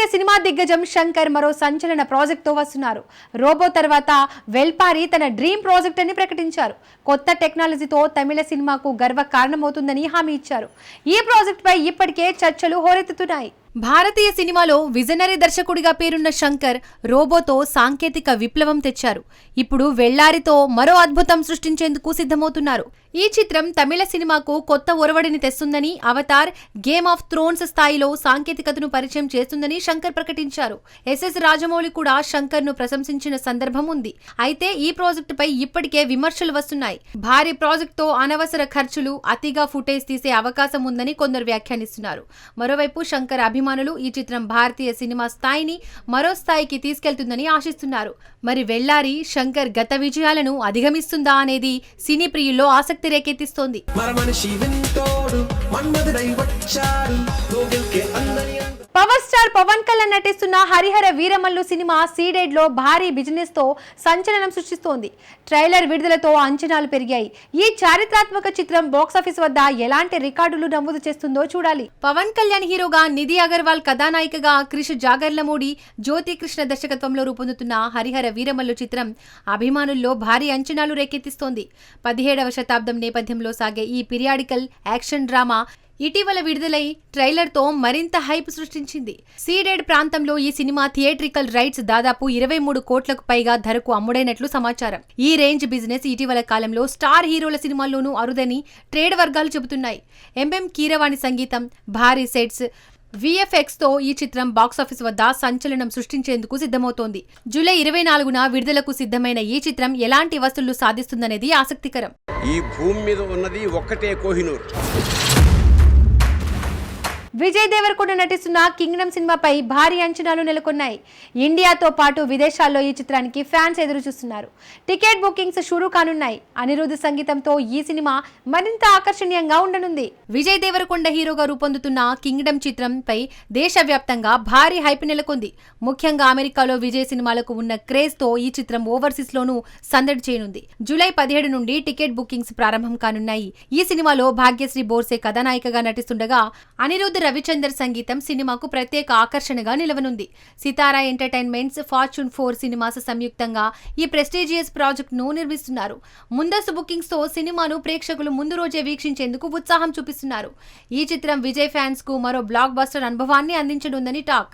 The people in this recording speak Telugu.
భారతీయ సినిమా దిగ్గజం శంకర్ మరో సంచలన ప్రాజెక్ట్తో వస్తున్నారు. రోబో తర్వాత వెల్పారి తన డ్రీమ్ ప్రాజెక్ట్ అని ప్రకటించారు. కొత్త టెక్నాలజీతో తమిళ సినిమాకు గర్వ కారణమవుతుందని హామీ ఇచ్చారు. ఈ ప్రాజెక్టుపై ఇప్పటికే చర్చలు హోరెత్తుతున్నాయి. భారతీయ సినిమాలో విజనరీ దర్శకుడిగా పేరున్న శంకర్ రోబోతో సాంకేతిక విప్లవం తెచ్చారు. ఇప్పుడు వెళ్ళారితో మరో అద్భుతం సృష్టించేందుకు సిద్ధమవుతున్నారు. ఈ చిత్రం తమిళ సినిమాకు కొత్త ఒరవడిని తెస్తుందని అవతార్ గేమ్ ఆఫ్ థ్రోన్స్ స్థాయిలో సాంకేతికతను పరిచయం చేస్తుందని శంకర్ ప్రకటించారు. ఎస్ఎస్ రాజమౌళి కూడా శంకర్ను ప్రశంసించిన సందర్భం ఉంది. అయితే ఈ ప్రాజెక్టుపై ఇప్పటికే విమర్శలు వస్తున్నాయి. భారీ ప్రాజెక్టుతో అనవసర ఖర్చులు అతిగా ఫుటేజ్ తీసే అవకాశం ఉందని కొందరు వ్యాఖ్యానిస్తున్నారు. మరోవైపు శంకర్ అభి అభిమానులు ఈ చిత్రం భారతీయ సినిమా స్థాయిని మరో స్థాయికి తీసుకెళ్తుందని ఆశిస్తున్నారు. మరి వెళ్ళారి శంకర్ గత విజయాలను అధిగమిస్తుందా అనేది సినీ ప్రియుల్లో ఆసక్తి రేకెత్తిస్తోంది. స్టార్ పవన్ కళ్యాణ్ నటిస్తున్న హరిహర వీరమల్లు సినిమా సీడెడ్లో భారీ బిజినెస్తో సంచలనం సృష్టిస్తోంది. ట్రైలర్ విడుదలతో అంచనాలు పెరిగాయి. ఈ చారిత్రాత్మక చిత్రం బాక్సాఫీస్ వద్ద ఎలాంటి రికార్డులు నమోదు చేస్తుందో చూడాలి. పవన్ కళ్యాణ్ హీరోగా నిధి అగర్వాల్ కథానాయికగా క్రిష్ జాగర్లమూడి జ్యోతి కృష్ణ దర్శకత్వంలో రూపొందుతున్న హరిహర వీరమల్లు చిత్రం అభిమానుల్లో భారీ అంచనాలు రేకెత్తిస్తోంది. పదిహేడవ శతాబ్దం నేపథ్యంలో సాగే ఈ పిరియాడికల్ యాక్షన్ డ్రామా ఇటీవల విడుదలై ట్రైలర్తో మరింత హైప్ సృష్టించింది. సీడెడ్ ప్రాంతంలో ఈ సినిమా థియేట్రికల్ రైట్స్ దాదాపు ఇరవై మూడు కోట్లకు పైగా ధరకు అమ్ముడైనట్లు సమాచారం. ఈ రేంజ్ బిజినెస్ ఇటీవల కాలంలో స్టార్ హీరోల సినిమాల్లోనూ అరుదని ట్రేడ్ వర్గాలు చెబుతున్నాయి. ఎంఎం కీరవాణి సంగీతం భారీ సెట్స్ విఎఫ్ఎక్స్తో ఈ చిత్రం బాక్సాఫీస్ వద్ద సంచలనం సృష్టించేందుకు సిద్ధమవుతోంది. జూలై ఇరవై నాలుగున విడుదలకు సిద్ధమైన ఈ చిత్రం ఎలాంటి వసూళ్ళు సాధిస్తుందనేది ఆసక్తికరం. ఈ భూమి మీద ఉన్నది ఒక్కటే కోహినూర్. విజయ్ దేవరకొండ నటిస్తున్న కింగ్డమ్ సినిమాపై భారీ అంచనాలు నెలకొన్నాయి. ఇండియాతో పాటు విదేశాల్లో ఈ చిత్రానికి ఫ్యాన్స్ ఎదురు చూస్తున్నారు. టికెట్ బుకింగ్స్ షురూ కానున్నాయి. అనిరుద్ధ సంగీతంతో ఈ సినిమా మరింత ఆకర్షణీయంగా ఉండనుంది. విజయ్ దేవరకొండ హీరోగా రూపొందుతున్న కింగ్డమ్ చిత్రంపై దేశవ్యాప్తంగా భారీ హైప్ నెలకొంది. ముఖ్యంగా అమెరికాలో విజయ్ సినిమాలకు ఉన్న క్రేజ్తో ఈ చిత్రం ఓవర్సీస్ లోనూ సందడి చేయనుంది. జూలై పదిహేడు నుండి టికెట్ బుకింగ్స్ ప్రారంభం కానున్నాయి. ఈ సినిమాలో భాగ్యశ్రీ బోర్సే కథానాయికగా నటిస్తుండగా అనిరుద్ధ రవిచందర్ సంగీతం సినిమాకు ప్రత్యేక ఆకర్షణగా నిలవనుంది. Sithara entertainments fortune four cinemas సంయుక్తంగా ఈ ప్రెస్టీజియస్ ప్రాజెక్టును నిర్మిస్తున్నారు. ముందస్తు బుకింగ్స్తో సినిమాను ప్రేక్షకులు ముందు రోజే వీక్షించేందుకు ఉత్సాహం చూపిస్తున్నారు. ఈ చిత్రం విజయ్ ఫ్యాన్స్కు మరో బ్లాక్ బస్టర్ అనుభవాన్ని అందించనుందని టాక్.